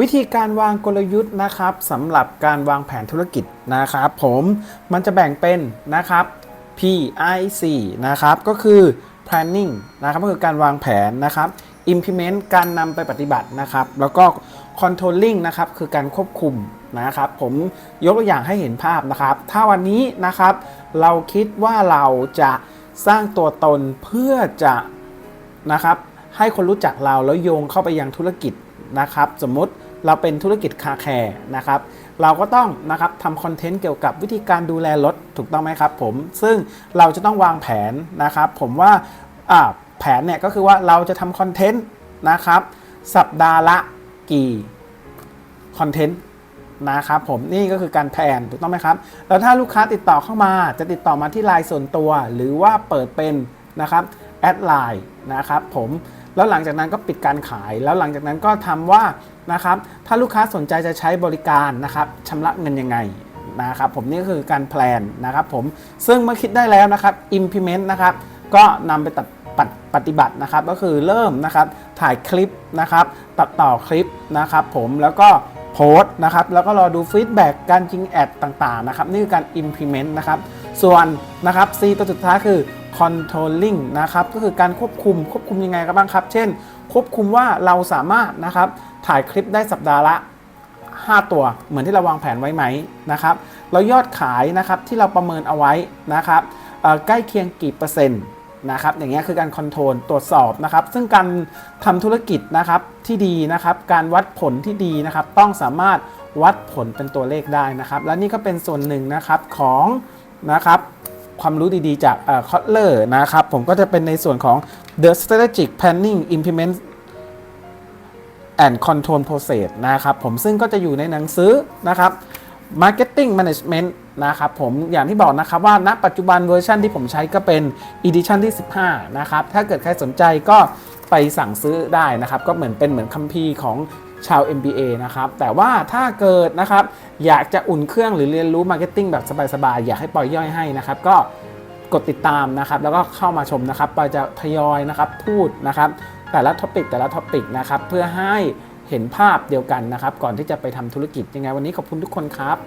วิธีการวางกลยุทธ์นะครับสำหรับการวางแผนธุรกิจนะครับผมมันจะแบ่งเป็นนะครับ PIC นะครับก็คือ planning นะครับก็คือการวางแผนนะครับ implement การนำไปปฏิบัตินะครับ แล้วก็ controlling นะครับคือการควบคุมนะครับ ผมยกตัวอย่างให้เห็นภาพนะครับ ถ้าวันนี้นะครับ เราคิดว่าเราจะสร้างตัวตนเพื่อจะนะครับให้คนรู้จักเราแล้วโยงเข้าไปยังธุรกิจนะครับ สมมติ เราเป็นธุรกิจคาแคร์นะครับเราก็ต้องนะครับทำคอนเทนต์เกี่ยวกับวิธีการดูแลรถถูกต้องไหมครับผมซึ่งเราจะต้องวางแผนนะครับผมว่าแผนเนี่ยก็คือว่าเราจะทำคอนเทนต์นะครับสัปดาห์ละกี่คอนเทนต์นะครับผมนี่ก็คือการแผนถูกต้องไหมครับ แล้วถ้าลูกค้าติดต่อเข้ามาจะติดต่อมาที่ไลน์ส่วนตัว หรือว่าเปิดเป็นนะครับ แอดไลน์นะครับผมแล้วหลังจากนั้นก็ปิดการขาย แล้วหลังจากนั้นก็ทำว่านะครับถ้าลูกค้าสนใจจะใช้บริการนะครับชำระเงินยังไงนะครับผมนี่ก็คือการแพลนนะครับผมซึ่งเมื่อคิดได้แล้วนะครับ implement นะครับก็นำไปตัดปฏิปฏิบัตินะครับก็คือเริ่มนะครับถ่ายคลิปนะครับตัดต่อคลิปนะครับผมแล้วก็โพสต์นะครับแล้วก็รอดูฟีดแบ็กการยิงแอดต่างๆนะครับนี่คือการ implement นะครับส่วนนะครับ C ตัวสุดท้ายคือ controlling นะครับก็คือการควบคุมควบคุมยังไงกันบ้างครับ เช่น ควบคุมว่าเราสามารถนะครับถ่ายคลิปได้สัปดาห์ละ 5 ตัว เหมือนที่เราวางแผนไว้ไหมนะครับแล้วยอดขายนะครับที่เราประเมินเอาไว้นะครับใกล้เคียงกี่เปอร์เซ็นต์นะครับอย่างเงี้ยคือการคอนโทรลตรวจสอบนะครับ ซึ่งการทำธุรกิจนะครับที่ดีนะครับการวัดผลที่ดีนะครับ ต้องสามารถวัดผลเป็นตัวเลขได้นะครับ และนี่ก็เป็นส่วนหนึ่งนะครับของนะครับ ความรู้ดีๆ จากคอตเลอร์นะครับ ผมก็จะเป็นในส่วนของ the strategic planning implement and control process นะครับผมซึ่งก็จะอยู่ในหนังสือนะครับ marketing management นะครับผมอย่างที่บอกนะครับว่าณปัจจุบันเวอร์ชันที่ผมใช้ก็เป็น edition ที่ 15 นะครับ ถ้าเกิดใครสนใจก็ ไปสั่งซื้อได้นะครับ ก็เหมือนเป็นเหมือนคัมภีร์ของชาว MBA นะครับ แต่ว่าถ้าเกิดนะครับ อยากจะอุ่นเครื่องหรือเรียนรู้ marketing แบบสบายๆ อยากให้ปอยย่อยให้นะครับ ก็กดติดตามนะครับ แล้วก็เข้ามาชมนะครับปอยจะทยอยนะครับพูดนะครับ แต่ละท็อปิกแต่ละท็อปิกนะครับ เพื่อให้เห็นภาพเดียวกันนะครับ ก่อนที่จะไปทำธุรกิจยังไงวันนี้ขอบคุณทุกคนครับ